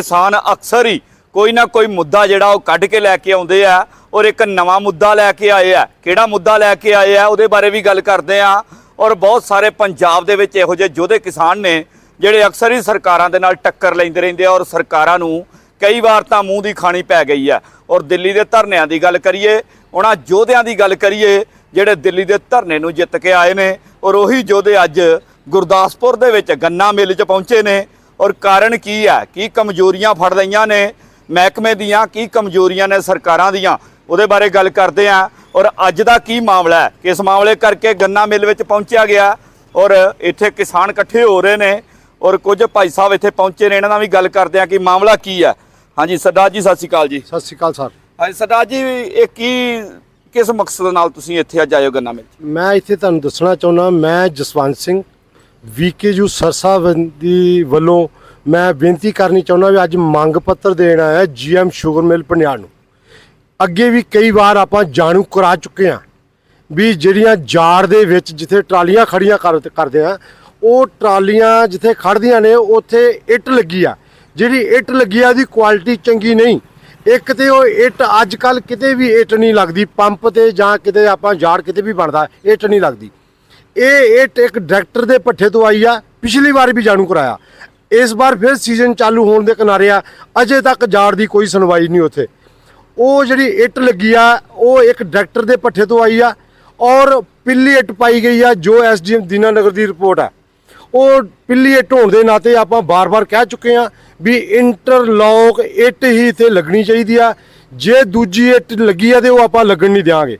ਕਿਸਾਨ ਅਕਸਰ ਹੀ ਕੋਈ ਨਾ ਕੋਈ ਮੁੱਦਾ ਜਿਹੜਾ ਉਹ ਕੱਢ ਕੇ ਲੈ ਕੇ ਆਉਂਦੇ ਆ ਔਰ ਇੱਕ ਨਵਾਂ ਮੁੱਦਾ ਲੈ ਕੇ ਆਏ ਆ। ਕਿਹੜਾ ਮੁੱਦਾ ਲੈ ਕੇ ਆਏ ਆ, ਉਹਦੇ ਬਾਰੇ ਵੀ ਗੱਲ ਕਰਦੇ ਆ। ਔਰ ਬਹੁਤ ਸਾਰੇ ਪੰਜਾਬ ਦੇ ਵਿੱਚ ਇਹੋ ਜਿਹੇ ਯੋਧੇ ਕਿਸਾਨ ਨੇ ਜਿਹੜੇ ਅਕਸਰ ਹੀ ਸਰਕਾਰਾਂ ਦੇ ਨਾਲ ਟੱਕਰ ਲੈਂਦੇ ਰਹਿੰਦੇ ਆ ਔਰ ਸਰਕਾਰਾਂ ਨੂੰ ਕਈ ਵਾਰ ਤਾਂ ਮੂੰਹ ਦੀ ਖਾਣੀ ਪੈ ਗਈ ਆ। ਔਰ ਦਿੱਲੀ ਦੇ ਧਰਨਿਆਂ ਦੀ ਗੱਲ ਕਰੀਏ, ਉਹਨਾਂ ਯੋਧਿਆਂ ਦੀ ਗੱਲ ਕਰੀਏ, ਜਿਹੜੇ ਦਿੱਲੀ ਦੇ ਧਰਨੇ ਨੂੰ ਜਿੱਤ ਕੇ ਆਏ ਨੇ ਔਰ ਉਹੀ ਯੋਧੇ ਅੱਜ ਗੁਰਦਾਸਪੁਰ ਦੇ ਵਿੱਚ ਗੰਨਾ ਮਿਲ 'ਚ ਪਹੁੰਚੇ ਨੇ। ਔਰ ਕਾਰਨ ਕੀ ਹੈ ਕੀ ਕਮਜ਼ੋਰੀਆਂ ਫੜ ਲਈਆਂ ਨੇ ਮਹਿਕਮੇ ਦੀਆਂ? ਕੀ ਕਮਜ਼ੋਰੀਆਂ ਨੇ ਸਰਕਾਰਾਂ ਦੀਆਂ? ਉਹਦੇ ਬਾਰੇ ਗੱਲ ਕਰਦੇ ਆਂ। ਔਰ ਅੱਜ ਦਾ ਕੀ ਮਾਮਲਾ ਹੈ? ਕਿਸ ਮਾਮਲੇ ਕਰਕੇ ਗੰਨਾ ਮਿਲ ਵਿੱਚ ਪਹੁੰਚਿਆ ਗਿਆ? ਔਰ ਇੱਥੇ ਕਿਸਾਨ ਇਕੱਠੇ ਹੋ ਰਹੇ ਨੇ। ਔਰ ਕੁਝ ਭਾਈ ਸਾਹਿਬ ਇੱਥੇ ਪਹੁੰਚੇ ਨੇ। ਇਹਨਾਂ ਨਾਲ ਵੀ ਗੱਲ ਕਰਦੇ ਆਂ ਕਿ ਮਾਮਲਾ ਕੀ ਹੈ ਹਾਂਜੀ ਸਰਦਾਰ ਜੀ ਸਤਿ ਸ਼੍ਰੀ ਅਕਾਲ ਜੀ। ਸਤਿ ਸ਼੍ਰੀ ਅਕਾਲ ਸਰ। ਹਾਂਜੀ ਸਰਦਾਰ ਜੀ ਇਹ ਕੀ ਕਿਸ ਮਕਸਦ ਨਾਲ ਤੁਸੀਂ ਇੱਥੇ ਅੱਜ ਆਇਓ ਗੰਨਾ ਮਿਲ? ਮੈਂ ਇੱਥੇ ਤੁਹਾਨੂੰ ਦੱਸਣਾ ਚਾਹੁੰਦਾ ਮੈਂ ਜਸਵੰਤ ਸਿੰਘ ਵੀਕੇਯੂ ਸਰਸਾਵੰਦੀ ਵੱਲੋਂ ਮੈਂ ਬੇਨਤੀ ਕਰਨੀ ਚਾਹੁੰਦਾ ਵੀ ਅੱਜ ਮੰਗ ਪੱਤਰ ਦੇਣ ਆਇਆ ਜੀਐਮ ਸ਼ੂਗਰ ਮਿਲ ਪਨਿਆਲ ਨੂੰ। ਅੱਗੇ ਵੀ ਕਈ ਵਾਰ ਆਪਾਂ ਜਾਣੂ ਕਰਾ ਚੁੱਕੇ ਹਾਂ ਵੀ ਜਿਹੜੀਆਂ ਜਾੜ ਦੇ ਵਿੱਚ ਜਿੱਥੇ ਟਰਾਲੀਆਂ ਖੜੀਆਂ ਕਰ- ਕਰਦੇ ਆ ਉਹ ਟਰਾਲੀਆਂ ਜਿੱਥੇ ਖੜਦੀਆਂ ਨੇ, ਉੱਥੇ ਇੱਟ ਲੱਗੀ ਆ। ਜਿਹੜੀ ਇੱਟ ਲੱਗੀ ਆ, ਉਹਦੀ ਕੁਆਲਿਟੀ ਚੰਗੀ ਨਹੀਂ। ਇੱਕ ਤੇ ਉਹ ਇੱਟ ਅੱਜ ਕੱਲ ਕਿਤੇ ਵੀ ਇੱਟ ਨਹੀਂ ਲੱਗਦੀ, ਪੰਪ ਤੇ ਜਾਂ ਕਿਤੇ ਆਪਾਂ ਜਾੜ ਕਿਤੇ ਵੀ ਬਣਦਾ, ਇੱਟ ਨਹੀਂ ਲੱਗਦੀ। ਇਹ ਇੱਟ ਇੱਕ ਡਾਇਰੈਕਟਰ ਦੇ ਪੱਠੇ ਤੋਂ ਆਈ ਆ, ਪਿਛਲੀ ਵਾਰ ਵੀ ਜਾਣੂ ਕਰਾਇਆ। ਇਸ ਵਾਰ ਫਿਰ ਸੀਜ਼ਨ ਚਾਲੂ ਹੋਣ ਦੇ ਕਿਨਾਰੇ ਆ, ਅਜੇ ਤੱਕ ਜਾੜ ਦੀ ਕੋਈ ਸੁਣਵਾਈ ਨਹੀਂ ਉੱਥੇ। ਉਹ ਜਿਹੜੀ ਇੱਟ ਲੱਗੀ ਆ, ਉਹ ਇੱਕ ਡਾਇਰੈਕਟਰ ਦੇ ਪੱਠੇ ਤੋਂ ਆਈ ਆ ਔਰ ਪਿੱਲੀ ਇੱਟ ਪਾਈ ਗਈ ਆ, ਜੋ ਐਸਡੀਐਮ ਦੀਨਾਨਗਰ ਦੀ ਰਿਪੋਰਟ ਆ। ਉਹ ਪਿੱਲੀ ਇੱਟ ਹੋਣ ਦੇ ਨਾਤੇ ਆਪਾਂ ਬਾਰ-ਬਾਰ ਕਹਿ ਚੁੱਕੇ ਆ ਵੀ ਇੰਟਰਲੌਕ ਇੱਟ ਹੀ ਇੱਥੇ ਲੱਗਣੀ ਚਾਹੀਦੀ ਆ। ਜੇ ਦੂਜੀ ਇੱਟ ਲੱਗੀ ਆ ਤੇ ਉਹ ਆਪਾਂ ਲੱਗਣ ਨਹੀਂ ਦਿਆਂਗੇ।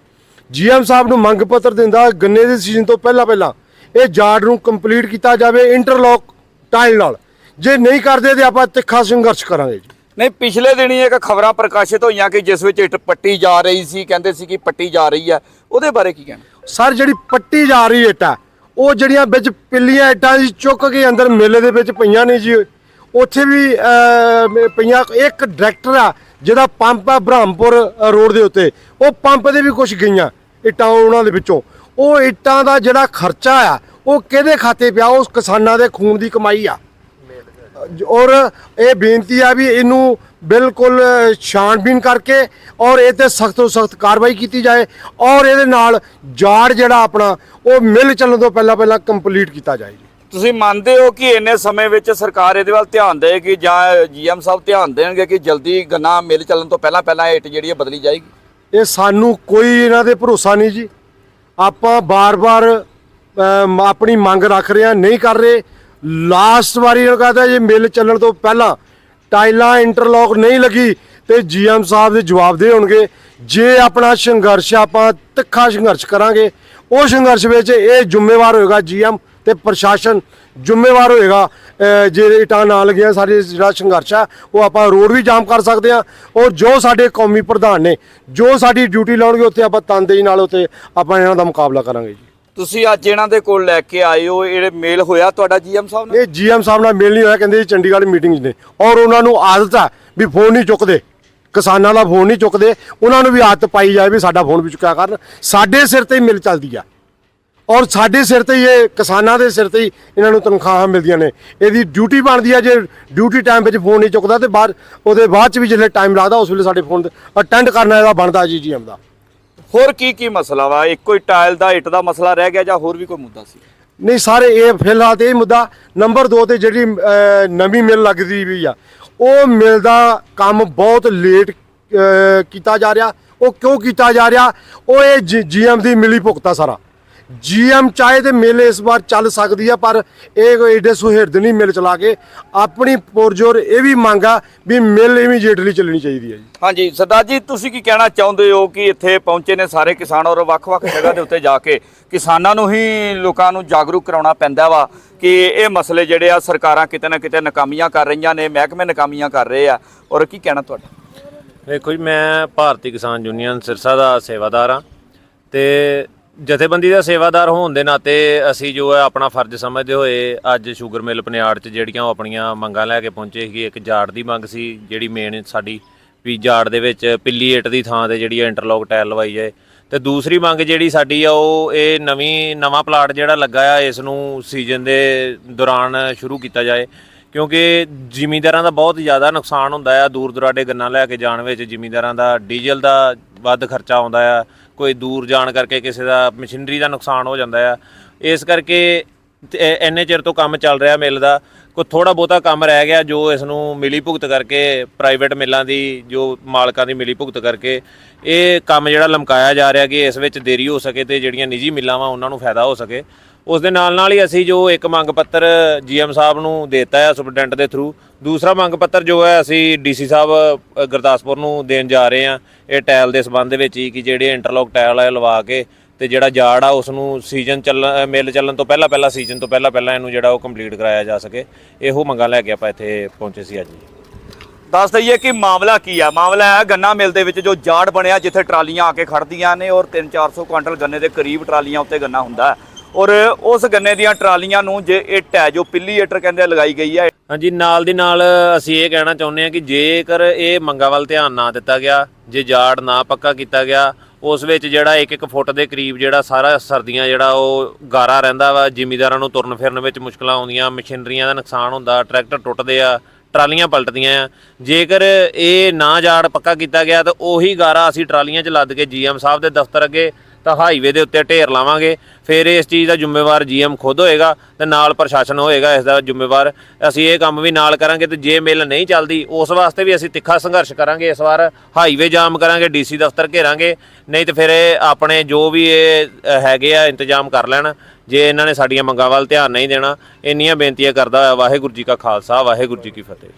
ਜੀਐਮ ਸਾਹਿਬ ਨੂੰ ਮੰਗ ਪੱਤਰ ਦਿੰਦਾ, ਗੰਨੇ ਦੇ ਸੀਜ਼ਨ ਤੋਂ ਪਹਿਲਾਂ ਪਹਿਲਾਂ ਇਹ ਜਾੜ ਨੂੰ ਕੰਪਲੀਟ ਕੀਤਾ ਜਾਵੇ ਇੰਟਰਲੌਕ ਟਾਈਲ ਨਾਲ। ਜੇ ਨਹੀਂ ਕਰਦੇ ਤੇ ਆਪਾਂ ਤਿੱਖਾ ਸੰਘਰਸ਼ ਕਰਾਂਗੇ ਜੀ। ਨਹੀਂ ਪਿਛਲੇ ਦਿਨੀ ਇੱਕ ਖਬਰਾਂ ਪ੍ਰਕਾਸ਼ਿਤ ਹੋਈਆਂ ਕਿ ਜਿਸ ਵਿੱਚ ਇੱਟ ਪੱਟੀ ਜਾ ਰਹੀ ਸੀ ਕਹਿੰਦੇ ਸੀ ਕਿ ਪੱਟੀ ਜਾ ਰਹੀ ਹੈ ਉਹਦੇ ਬਾਰੇ ਕੀ ਕਹਿਣਾ? ਸਰ ਜਿਹੜੀ ਪੱਟੀ ਜਾ ਰਹੀ ਇੱਟਾਂ ਉਹ ਜਿਹੜੀਆਂ ਵਿੱਚ ਪਿੱਲੀਆਂ ਇੱਟਾਂ ਜੀ ਚੁੱਕ ਕੇ ਅੰਦਰ ਮੇਲੇ ਦੇ ਵਿੱਚ ਪਈਆਂ ਨੇ ਜੀ। ਉੱਥੇ ਵੀ ਪਈਆਂ ਇੱਕ ਡਾਇਰੈਕਟਰ ਆ ਜਿਹਦਾ ਪੰਪ ਆ ਬ੍ਰਹਮਪੁਰ ਰੋਡ ਦੇ ਉੱਤੇ। ਉਹ ਪੰਪ ਦੇ ਵੀ ਕੁਝ ਗਈਆਂ ਇੱਟਾਂ ਉਹਨਾਂ ਦੇ ਵਿੱਚੋਂ। ਉਹ ਇੱਟਾਂ ਦਾ ਜਿਹੜਾ ਖਰਚਾ ਆ ਉਹ ਕਿਹਦੇ ਖਾਤੇ ਪਿਆ? ਉਸ ਕਿਸਾਨਾਂ ਦੇ ਖੂਨ ਦੀ ਕਮਾਈ ਆ। ਔਰ ਇਹ ਬੇਨਤੀ ਆ ਵੀ ਇਹਨੂੰ ਬਿਲਕੁਲ ਛਾਣਬੀਨ ਕਰਕੇ ਔਰ ਇਹ ਤੇ ਸਖਤ ਤੋਂ ਸਖਤ ਕਾਰਵਾਈ ਕੀਤੀ ਜਾਏ ਔਰ ਇਹਦੇ ਨਾਲ ਜਾੜ ਜਿਹੜਾ ਆਪਣਾ ਉਹ ਮਿਲ ਚੱਲਣ ਤੋਂ ਪਹਿਲਾਂ ਪਹਿਲਾਂ ਕੰਪਲੀਟ ਕੀਤਾ ਜਾਏ। ਤੁਸੀਂ ਮੰਨਦੇ ਹੋ ਕਿ ਇੰਨੇ ਸਮੇਂ ਵਿੱਚ ਸਰਕਾਰ ਇਹਦੇ ਵੱਲ ਧਿਆਨ ਦੇਗੀ ਜਾਂ ਜੀਐਮ ਸਾਹਿਬ ਧਿਆਨ ਦੇਣਗੇ ਕਿ ਜਲਦੀ ਗੰਨਾ ਮਿਲ ਚੱਲਣ ਤੋਂ ਪਹਿਲਾਂ ਪਹਿਲਾਂ ਇਹ ਇੱਟ ਜਿਹੜੀ ਬਦਲੀ ਜਾਏਗੀ? ਇਹ ਸਾਨੂੰ ਕੋਈ ਇਹਨਾਂ ਦੇ ਭਰੋਸਾ ਨਹੀਂ ਜੀ। ਆਪਾਂ ਬਾਰ-ਬਾਰ ਆਪਣੀ ਮੰਗ ਰੱਖ ਰਹੇ ਹਾਂ ਨਹੀਂ ਕਰ ਰਹੇ। ਲਾਸਟ ਵਾਰੀ ਇਹ ਕਹਤਾ ਜੇ, ਮਿਲ ਚੱਲਣ ਤੋਂ ਪਹਿਲਾਂ ਟਾਈਲਾਂ ਇੰਟਰਲੌਕ ਨਹੀਂ ਲੱਗੀ ਤੇ ਜੀਐਮ ਸਾਹਿਬ ਦੇ ਜਵਾਬ ਦੇ ਹੋਣਗੇ। ਜੇ ਆਪਣਾ ਸੰਘਰਸ਼ ਆਪਾਂ ਤਿੱਖਾ ਸੰਘਰਸ਼ ਕਰਾਂਗੇ, ਉਹ ਸੰਘਰਸ਼ ਵਿੱਚ ਇਹ ਜ਼ਿੰਮੇਵਾਰ ਹੋਏਗਾ ਜੀਐਮ ਤੇ ਪ੍ਰਸ਼ਾਸਨ। ਜ਼ਿੰਮੇਵਾਰ ਹੋਏਗਾ ਜੇ ਇਟਾਂ ਨਾ ਲੱਗੀਆਂ, ਸਾਡੇ ਜਿਹੜਾ ਸੰਘਰਸ਼ ਆ, ਉਹ ਆਪਾਂ ਰੋਡ ਵੀ ਜਾਮ ਕਰ ਸਕਦੇ ਆ ਔਰ ਜੋ ਸਾਡੇ ਕੌਮੀ ਪ੍ਰਧਾਨ ਨੇ, ਜੋ ਸਾਡੀ ਡਿਊਟੀ ਲਾਉਣਗੇ, ਉੱਥੇ ਆਪਾਂ ਤਨਦੇਹੀ ਨਾਲ ਉੱਥੇ ਆਪਾਂ ਇਹਨਾਂ ਦਾ ਮੁਕਾਬਲਾ ਕਰਾਂਗੇ ਜੀ। ਤੁਸੀਂ ਅੱਜ ਇਹਨਾਂ ਦੇ ਕੋਲ ਲੈ ਕੇ ਆਏ ਹੋ, ਇਹ ਮੇਲ ਹੋਇਆ ਤੁਹਾਡਾ ਜੀਐਮ ਸਾਹਿਬ ਨਾਲ? ਇਹ ਜੀਐਮ ਸਾਹਿਬ ਨਾਲ ਮਿਲ ਨਹੀਂ ਹੋਇਆ, ਕਹਿੰਦੇ ਜੀ ਚੰਡੀਗੜ੍ਹ ਮੀਟਿੰਗ 'ਚ ਨੇ। ਔਰ ਉਹਨਾਂ ਨੂੰ ਆਦਤ ਆ ਵੀ ਫੋਨ ਨਹੀਂ ਚੁੱਕਦੇ। ਕਿਸਾਨਾਂ ਦਾ ਫੋਨ ਨਹੀਂ ਚੁੱਕਦੇ। ਉਹਨਾਂ ਨੂੰ ਵੀ ਆਦਤ ਪਾਈ ਜਾਏ ਵੀ ਸਾਡਾ ਫੋਨ ਵੀ ਚੁੱਕਿਆ ਕਰਨ। ਸਾਡੇ ਸਿਰ ਤੇ ਹੀ ਮਿਲ ਚੱਲਦੀ ਆ। ਔਰ ਸਾਡੇ ਸਿਰ ਤੇ ਹੀ ਇਹ ਕਿਸਾਨਾਂ ਦੇ ਸਿਰ ਤੇ ਹੀ ਇਹਨਾਂ ਨੂੰ ਤਨਖਾਹਾਂ ਮਿਲਦੀਆਂ ਨੇ। ਇਹਦੀ ਡਿਊਟੀ ਬਣਦੀ ਆ, ਜੇ ਡਿਊਟੀ ਟਾਈਮ ਵਿੱਚ ਫੋਨ ਨਹੀਂ ਚੁੱਕਦਾ ਤੇ ਬਾਅਦ ਉਹਦੇ ਬਾਅਦ ਚ ਵੀ ਜਿਹੜੇ ਟਾਈਮ ਲੱਗਦਾ, ਉਸ ਵੇਲੇ ਸਾਡੇ ਫੋਨ ਅਟੈਂਡ ਕਰਨਾ ਇਹਦਾ ਬਣਦਾ ਜੀ ਜੀਐਮ ਦਾ। ਹੋਰ ਕੀ ਕੀ ਮਸਲਾ ਵਾ? ਇੱਕੋ ਹੀ ਟਾਇਲ ਦਾ, ਇੱਟ ਦਾ ਮਸਲਾ ਰਹਿ ਗਿਆ ਜਾਂ ਹੋਰ ਵੀ ਕੋਈ ਮੁੱਦਾ ਸੀ? ਨਹੀਂ ਸਾਰੇ ਇਹ ਫਿਲਹਾਲ ਤੇ ਇਹ ਮੁੱਦਾ ਨੰਬਰ 2 ਤੇ ਜਿਹੜੀ ਨਵੀਂ ਮਿਲ ਲੱਗਦੀ ਵੀ ਆ, ਉਹ ਮਿਲ ਦਾ ਕੰਮ ਬਹੁਤ ਲੇਟ ਕੀਤਾ ਜਾ ਰਿਹਾ। ਉਹ ਕਿਉਂ ਕੀਤਾ ਜਾ ਰਿਹਾ? ਉਹ ਇਹ ਜੀਐਮ ਦੀ ਮਿਲੀ ਭੁਗਤਾ ਸਾਰਾ। ਜੀਐਮ ਚਾਹੇ ਤੇ ਮਿਲ ਇਸ ਵਾਰ ਚੱਲ ਸਕਦੀ ਆ ਪਰ ਇਹ ਕੋਈ ਏਡੇ ਸੁਹਿਰਦ ਨਹੀਂ ਮਿਲ ਚਲਾ ਕੇ। ਆਪਣੀ ਪੁਰਜੋਰ ਇਹ ਵੀ ਮੰਗਾ ਵੀ ਮਿਲ ਇਮੀਡੀਏਟਲੀ ਚੱਲਣੀ ਚਾਹੀਦੀ ਹੈ ਜੀ। ਹਾਂਜੀ ਸਰਦਾਰ ਜੀ ਤੁਸੀਂ ਕੀ ਕਹਿਣਾ ਚਾਹੁੰਦੇ ਹੋ ਕਿ ਇੱਥੇ ਪਹੁੰਚੇ ਨੇ ਸਾਰੇ ਕਿਸਾਨ ਔਰ ਵੱਖ-ਵੱਖ ਜਗ੍ਹਾ ਦੇ ਉੱਤੇ ਜਾ ਕੇ? ਕਿਸਾਨਾਂ ਨੂੰ ਹੀ ਲੋਕਾਂ ਨੂੰ ਜਾਗਰੂਕ ਕਰਾਉਣਾ ਪੈਂਦਾ ਵਾ ਕਿ ਇਹ ਮਸਲੇ ਜਿਹੜੇ ਆ ਸਰਕਾਰਾਂ ਕਿਤੇ ਨਾ ਕਿਤੇ ਨਾਕਾਮੀਆਂ ਕਰ ਰਹੀਆਂ ਨੇ ਮਹਿਕਮੇ ਨਾਕਾਮੀਆਂ ਕਰ ਰਹੇ ਆ। ਔਰ ਕੀ ਕਹਿਣਾ ਤੁਹਾਡਾ? ਵੇਖੋ ਜੀ ਮੈਂ ਭਾਰਤੀ ਕਿਸਾਨ ਯੂਨੀਅਨ ਸਿਰਸਾ ਦਾ ਸੇਵਾਦਾਰ ਹਾਂ ਤੇ ਜਥੇਬੰਦੀ ਦਾ ਸੇਵਾਦਾਰ ਹੋਣ ਦੇ ਨਾਤੇ ਅਸੀਂ ਜੋ ਹੈ ਆਪਣਾ ਫਰਜ਼ ਸਮਝਦੇ ਹੋਏ ਅੱਜ ਸ਼ੂਗਰ ਮਿਲ ਪਨਿਆੜ 'ਚ ਜਿਹੜੀਆਂ ਉਹ ਆਪਣੀਆਂ ਮੰਗਾਂ ਲੈ ਕੇ ਪਹੁੰਚੇ ਸੀਗੇ। ਇੱਕ ਜਾੜ ਦੀ ਮੰਗ ਸੀ, ਜਿਹੜੀ ਮੇਨ ਸਾਡੀ ਵੀ ਜਾੜ ਦੇ ਵਿੱਚ ਪਿੱਲੀ ਏਟ ਦੀ ਥਾਂ ਤੇ ਜਿਹੜੀ ਇੰਟਰਲੌਕ ਟਾਇਲ ਲਵਾਈ ਜਾਏ। ਤੇ ਦੂਸਰੀ ਮੰਗ ਜਿਹੜੀ ਸਾਡੀ ਆ, ਉਹ ਇਹ ਨਵੀਂ, ਨਵਾਂ ਪਲਾਟ ਜਿਹੜਾ ਲੱਗਾ ਆ, ਇਸ ਨੂੰ ਸੀਜ਼ਨ ਦੇ ਦੌਰਾਨ ਸ਼ੁਰੂ ਕੀਤਾ ਜਾਏ। ਕਿਉਂਕਿ ਜ਼ਿਮੀਂਦਾਰਾਂ ਦਾ ਬਹੁਤ ਜ਼ਿਆਦਾ ਨੁਕਸਾਨ ਹੁੰਦਾ ਆ ਦੂਰ ਦੁਰਾਡੇ ਗੰਨਾ ਲੈ ਕੇ ਜਾਣ ਵਿੱਚ ਜ਼ਿਮੀਂਦਾਰਾਂ ਦਾ, ਡੀਜ਼ਲ ਦਾ ਵੱਧ ਖਰਚਾ ਆਉਂਦਾ ਆ, ਕੋਈ ਦੂਰ ਜਾਣ ਕਰਕੇ ਕਿਸੇ ਦਾ ਮਸ਼ੀਨਰੀ ਦਾ ਨੁਕਸਾਨ ਹੋ ਜਾਂਦਾ ਆ। ਇਸ ਕਰਕੇ ਇੰਨੇ ਚਿਰ ਤੋਂ ਕੰਮ ਚੱਲ ਰਿਹਾ ਮਿਲ ਦਾ। ਕੋਈ ਥੋੜਾ ਬਹੁਤਾ ਕੰਮ ਰਹਿ ਗਿਆ ਜੋ ਇਸ ਨੂੰ ਮਿਲੀ ਭੁਗਤ ਕਰਕੇ ਪ੍ਰਾਈਵੇਟ ਮਿੱਲਾਂ ਦੀ, ਜੋ ਮਾਲਕਾਂ ਦੀ ਮਿਲੀ ਭੁਗਤ ਕਰਕੇ, ਇਹ ਕੰਮ ਜਿਹੜਾ ਲਮਕਾਇਆ ਜਾ ਰਿਹਾ ਕਿ ਇਸ ਵਿੱਚ ਦੇਰੀ ਹੋ ਸਕੇ ਤੇ ਜਿਹੜੀਆਂ ਨਿੱਜੀ ਮਿੱਲਾਂ ਵਾ ਉਹਨਾਂ ਨੂੰ ਫਾਇਦਾ ਹੋ ਸਕੇ। ਉਸ ਦੇ ਨਾਲ ਨਾਲ ਹੀ ਅਸੀਂ ਜੋ ਇੱਕ ਮੰਗ ਪੱਤਰ ਜੀਐਮ ਸਾਹਿਬ ਨੂੰ ਦੇਤਾ ਹੈ ਸੁਪਰਡੈਂਟ ਦੇ ਥਰੂ ਦੂਸਰਾ ਮੰਗ ਪੱਤਰ ਜੋ ਹੈ ਅਸੀਂ ਡੀਸੀ ਸਾਹਿਬ ਗੁਰਦਾਸਪੁਰ ਨੂੰ ਦੇਣ ਜਾ ਰਹੇ ਹਾਂ। ਇਹ ਟਾਇਲ ਦੇ ਸਬੰਧ ਵਿੱਚ ਹੀ ਕਿ ਜਿਹੜੇ ਇੰਟਰਲੌਕ ਟਾਇਲ ਹੈ ਲਵਾ ਕੇ ਤੇ ਜਿਹੜਾ ਜਾੜ ਆ ਉਸ ਨੂੰ ਸੀਜ਼ਨ ਚੱਲਣ ਮਿਲ ਚੱਲਣ ਤੋਂ ਪਹਿਲਾਂ ਪਹਿਲਾਂ ਸੀਜ਼ਨ ਤੋਂ ਪਹਿਲਾਂ ਪਹਿਲਾਂ ਇਹਨੂੰ ਜਿਹੜਾ ਉਹ ਕੰਪਲੀਟ ਕਰਾਇਆ ਜਾ ਸਕੇ ਇਹੋ ਮੰਗਾਂ ਲੈ ਕੇ ਆਪਾਂ ਇੱਥੇ ਪਹੁੰਚੇ ਸੀ ਅੱਜ ਦੱਸ ਦਈਏ ਕਿ ਮਾਮਲਾ ਕੀ ਆ? ਮਾਮਲਾ ਹੈ ਗੰਨਾ ਮਿਲ ਦੇ ਵਿੱਚ ਜੋ ਜਾੜ ਬਣਿਆ ਜਿੱਥੇ ਟਰਾਲੀਆਂ ਆ ਕੇ ਖੜਦੀਆਂ ਨੇ ਔਰ 3-400 ਕੁਆਂਟਲ ਗੰਨੇ ਦੇ ਕਰੀਬ ਟਰਾਲੀਆਂ ਉੱਤੇ ਗੰਨਾ ਹੁੰਦਾ ਔਰ ਉਸ ਗੰਨੇ ਦੀਆਂ ਟਰਾਲੀਆਂ ਨੂੰ ਜੇ ਇੱਟ ਹੈ ਜੋ ਪਿੱਲੀਏਟਰ ਕਹਿੰਦੇ ਆ, ਲਗਾਈ ਗਈ ਹੈ। ਹਾਂਜੀ ਨਾਲ ਦੀ ਨਾਲ ਅਸੀਂ ਇਹ ਕਹਿਣਾ ਚਾਹੁੰਦੇ ਹਾਂ ਕਿ ਜੇਕਰ ਇਹ ਮੰਗਾਂ ਵੱਲ ਧਿਆਨ ਨਾ ਦਿੱਤਾ ਗਿਆ ਜੇ ਜਾੜ ਨਾ ਪੱਕਾ ਕੀਤਾ ਗਿਆ ਉਸ ਵਿੱਚ ਜਿਹੜਾ 1-1 ਫੁੱਟ ਦੇ ਕਰੀਬ ਜਿਹੜਾ ਸਾਰਾ ਸਰਦੀਆਂ ਜਿਹੜਾ ਉਹ ਗਾਰਾ ਰਹਿੰਦਾ ਵਾ, ਜ਼ਿਮੀਦਾਰਾਂ ਨੂੰ ਤੁਰਨ ਫਿਰਨ ਵਿੱਚ ਮੁਸ਼ਕਲਾਂ ਆਉਂਦੀਆਂ, ਮਸ਼ੀਨਰੀਆਂ ਦਾ ਨੁਕਸਾਨ ਹੁੰਦਾ, ਟਰੈਕਟਰ ਟੁੱਟਦੇ ਆ, ਟਰਾਲੀਆਂ ਪਲਟਦੀਆਂ ਆ। ਜੇਕਰ ਇਹ ਨਾ ਜਾੜ ਪੱਕਾ ਕੀਤਾ ਗਿਆ ਤਾਂ ਉਹੀ ਗਾਰਾ ਅਸੀਂ ਟਰਾਲੀਆਂ 'ਚ ਲੱਦ ਕੇ ਜੀਐਮ ਸਾਹਿਬ ਦੇ ਦਫ਼ਤਰ ਅੱਗੇ ਤਾਂ ਹਾਈਵੇ ਦੇ ਉੱਤੇ ਢੇਰ ਲਾਵਾਂਗੇ। ਫਿਰ ਇਸ ਚੀਜ਼ ਦਾ ਜ਼ਿੰਮੇਵਾਰ ਜੀਐਮ ਖੁਦ ਹੋਏਗਾ ਤੇ ਨਾਲ ਪ੍ਰਸ਼ਾਸਨ ਹੋਏਗਾ ਇਸ ਦਾ ਜ਼ਿੰਮੇਵਾਰ। ਅਸੀਂ ਇਹ ਕੰਮ ਵੀ ਨਾਲ ਕਰਾਂਗੇ ਤੇ ਜੇ ਮਿਲ ਨਹੀਂ ਚੱਲਦੀ, ਉਸ ਵਾਸਤੇ ਵੀ ਅਸੀਂ ਤਿੱਖਾ ਸੰਘਰਸ਼ ਕਰਾਂਗੇ ਇਸ ਵਾਰ। ਹਾਈਵੇ ਜਾਮ ਕਰਾਂਗੇ ਡੀਸੀ ਦਫ਼ਤਰ ਘੇਰਾਂਗੇ, ਨਹੀਂ ਤੇ ਫਿਰ ਇਹ ਆਪਣੇ ਜੋ ਵੀ ਇਹ ਹੈਗੇ ਆ ਇੰਤਜ਼ਾਮ ਕਰ ਲੈਣ। ਜੇ ਇਹਨਾਂ ਨੇ ਸਾਡੀਆਂ ਮੰਗਾਂ ਵੱਲ ਧਿਆਨ ਨਹੀਂ ਦੇਣਾ, ਇੰਨੀਆਂ ਬੇਨਤੀਆਂ ਕਰਦਾ ਹੋਇਆ ਵਾਹਿਗੁਰੂ ਜੀ ਕਾ ਖਾਲਸਾ, ਵਾਹਿਗੁਰੂ ਜੀ ਕੀ ਫਤਿਹ।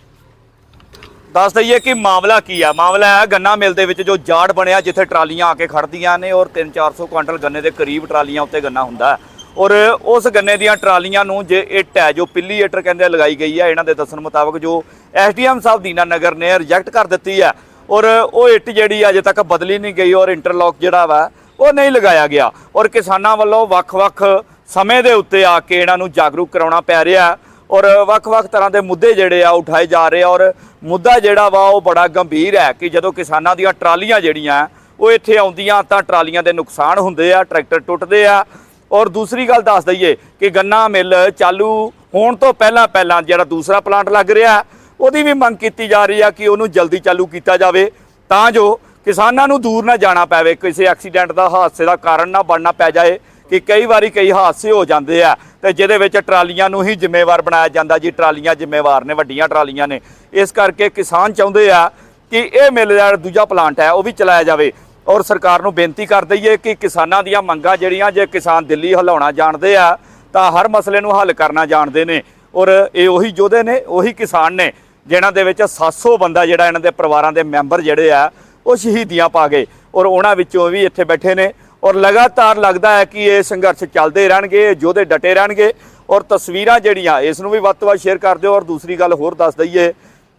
ਦੱਸ ਦਈਏ ਕਿ ਮਾਮਲਾ ਕੀ ਆ? ਮਾਮਲਾ ਹੈ ਗੰਨਾ ਮਿਲ ਦੇ ਵਿੱਚ ਜੋ ਜਾੜ ਬਣਿਆ ਜਿੱਥੇ ਟਰਾਲੀਆਂ ਆ ਕੇ ਖੜਦੀਆਂ ਨੇ ਔਰ 3-400 ਕੁਇੰਟਲ ਗੰਨੇ ਦੇ ਕਰੀਬ ਟਰਾਲੀਆਂ ਉੱਤੇ ਗੰਨਾ ਹੁੰਦਾ ਔਰ ਉਸ ਗੰਨੇ ਦੀਆਂ ਟਰਾਲੀਆਂ ਨੂੰ ਜੇ ਇੱਟ ਹੈ, ਜੋ ਪਿੱਲੀ ਇੱਟਰ ਕਹਿੰਦੇ ਲਗਾਈ ਗਈ ਹੈ, ਇਹਨਾਂ ਦੇ ਦੱਸਣ ਮੁਤਾਬਕ ਜੋ ਐਸਡੀਐਮ ਸਾਹਿਬ ਦੀਨਾ ਨਗਰ ਨੇ ਰਿਜੈਕਟ ਕਰ ਦਿੱਤੀ ਹੈ ਔਰ ਉਹ ਇੱਟ ਜਿਹੜੀ ਅਜੇ ਤੱਕ ਬਦਲੀ ਨਹੀਂ ਗਈ ਔਰ ਇੰਟਰਲੌਕ ਜਿਹੜਾ ਵਾ, ਉਹ ਨਹੀਂ ਲਗਾਇਆ ਗਿਆ। ਔਰ ਕਿਸਾਨਾਂ ਵੱਲੋਂ ਵੱਖ-ਵੱਖ ਸਮੇਂ ਦੇ ਉੱਤੇ ਆ ਕੇ ਇਹਨਾਂ ਨੂੰ ਜਾਗਰੂਕ ਕਰਾਉਣਾ ਪੈ ਰਿਹਾ ਹੈ। ਔਰ ਵੱਖ-ਵੱਖ ਤਰ੍ਹਾਂ ਦੇ ਮੁੱਦੇ ਜਿਹੜੇ ਆ ਉਠਾਏ ਜਾ ਰਹੇ ਆ ਔਰ ਮੁੱਦਾ ਜਿਹੜਾ ਵਾ, ਉਹ ਬੜਾ ਗੰਭੀਰ ਹੈ ਕਿ ਜਦੋਂ ਕਿਸਾਨਾਂ ਦੀਆਂ ਟਰਾਲੀਆਂ ਜਿਹੜੀਆਂ, ਉਹ ਇੱਥੇ ਆਉਂਦੀਆਂ ਤਾਂ ਟਰਾਲੀਆਂ ਦੇ ਨੁਕਸਾਨ ਹੁੰਦੇ ਆ, ਟਰੈਕਟਰ ਟੁੱਟਦੇ ਆ। ਔਰ ਦੂਸਰੀ ਗੱਲ ਦੱਸ ਦਈਏ ਕਿ ਗੰਨਾ ਮਿੱਲ ਚਾਲੂ ਹੋਣ ਤੋਂ ਪਹਿਲਾਂ ਪਹਿਲਾਂ ਜਿਹੜਾ ਦੂਸਰਾ ਪਲਾਂਟ ਲੱਗ ਰਿਹਾ, ਉਹਦੀ ਵੀ ਮੰਗ ਕੀਤੀ ਜਾ ਰਹੀ ਆ ਕਿ ਉਹਨੂੰ ਜਲਦੀ ਚਾਲੂ ਕੀਤਾ ਜਾਵੇ। ਤਾਂ ਜੋ ਕਿਸਾਨਾਂ ਨੂੰ ਦੂਰ ਨਾ ਜਾਣਾ ਪਵੇ, ਕਿਸੇ ਐਕਸੀਡੈਂਟ ਦਾ, ਹਾਦਸੇ ਦਾ ਕਾਰਨ ਨਾ ਬਣਨਾ ਪੈ ਜਾਏ। ਕਿ ਕਈ ਵਾਰੀ ਕਈ ਹਾਦਸੇ ਹੋ ਜਾਂਦੇ ਆ ਤੇ ਜਿਹਦੇ ਵਿੱਚ ਟਰਾਲੀਆਂ ਨੂੰ ਹੀ ਜ਼ਿੰਮੇਵਾਰ ਬਣਾਇਆ ਜਾਂਦਾ ਜੀ। ਟਰਾਲੀਆਂ ਜ਼ਿੰਮੇਵਾਰ ਨੇ, ਵੱਡੀਆਂ ਟਰਾਲੀਆਂ ਨੇ। ਇਸ ਕਰਕੇ ਕਿਸਾਨ ਚਾਹੁੰਦੇ ਆ ਕਿ ਇਹ ਮਿਲ ਦਾ ਦੂਜਾ ਪਲਾਂਟ ਹੈ, ਉਹ ਵੀ ਚਲਾਇਆ ਜਾਵੇ। ਔਰ ਸਰਕਾਰ ਨੂੰ ਬੇਨਤੀ ਕਰ ਦਈਏ ਕਿ ਕਿਸਾਨਾਂ ਦੀਆਂ ਮੰਗਾਂ ਜਿਹੜੀਆਂ ਜੇ ਕਿਸਾਨ ਦਿੱਲੀ ਹਿਲਾਉਣਾ ਜਾਣਦੇ ਆ, ਤਾਂ ਹਰ ਮਸਲੇ ਨੂੰ ਹੱਲ ਕਰਨਾ ਜਾਣਦੇ ਨੇ। ਔਰ ਇਹ ਉਹੀ ਯੋਧੇ ਨੇ, ਉਹੀ ਕਿਸਾਨ ਨੇ, ਜਿਨ੍ਹਾਂ ਦੇ ਵਿੱਚ 700 ਬੰਦਾ ਜਿਹੜਾ ਇਹਨਾਂ ਦੇ ਪਰਿਵਾਰਾਂ ਦੇ ਮੈਂਬਰ ਜਿਹੜੇ ਆ, ਉਹ ਸ਼ਹੀਦੀਆਂ ਪਾ ਗਏ। ਔਰ ਉਹਨਾਂ ਵਿੱਚੋਂ ਵੀ ਇੱਥੇ ਬੈਠੇ ਨੇ। ਔਰ ਲਗਾਤਾਰ ਲੱਗਦਾ ਹੈ ਕਿ ਇਹ ਸੰਘਰਸ਼ ਚੱਲਦੇ ਰਹਿਣਗੇ ਇਹ ਯੋਧੇ ਡਟੇ ਰਹਿਣਗੇ ਔਰ ਤਸਵੀਰਾਂ ਜਿਹੜੀਆਂ, ਇਸ ਨੂੰ ਵੀ ਵੱਧ ਤੋਂ ਵੱਧ ਸ਼ੇਅਰ ਕਰ ਦਿਓ ਔਰ ਦੂਸਰੀ ਗੱਲ ਹੋਰ ਦੱਸ ਦਈਏ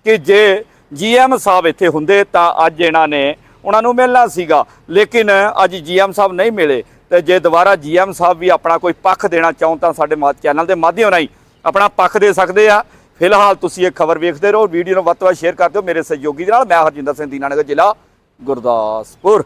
ਕਿ ਜੇ ਜੀਐਮ ਸਾਹਿਬ ਇੱਥੇ ਹੁੰਦੇ ਤਾਂ ਅੱਜ ਇਹਨਾਂ ਨੇ ਉਹਨਾਂ ਨੂੰ ਮਿਲਣਾ ਸੀਗਾ, ਲੇਕਿਨ ਅੱਜ ਜੀਐਮ ਸਾਹਿਬ ਨਹੀਂ ਮਿਲੇ ਤੇ ਜੇ ਦੁਬਾਰਾ ਜੀਐਮ ਸਾਹਿਬ ਵੀ ਆਪਣਾ ਕੋਈ ਪੱਖ ਦੇਣਾ ਚਾਹੋ ਤਾਂ ਸਾਡੇ ਚੈਨਲ ਦੇ ਮਾਧਿਅਮ ਰਾਹੀਂ ਆਪਣਾ ਪੱਖ ਦੇ ਸਕਦੇ ਆ। ਫਿਲਹਾਲ ਤੁਸੀਂ ਇਹ ਖਬਰ ਵੇਖਦੇ ਰਹੋ, ਵੀਡੀਓ ਨੂੰ ਵੱਧ ਤੋਂ ਵੱਧ ਸ਼ੇਅਰ ਕਰ ਦਿਓ। ਮੇਰੇ ਸਹਿਯੋਗੀ ਦੇ ਨਾਲ ਮੈਂ ਹਰਜਿੰਦਰ ਸਿੰਘ ਦੀਨਾਨਗਰ ਜ਼ਿਲ੍ਹਾ ਗੁਰਦਾਸਪੁਰ।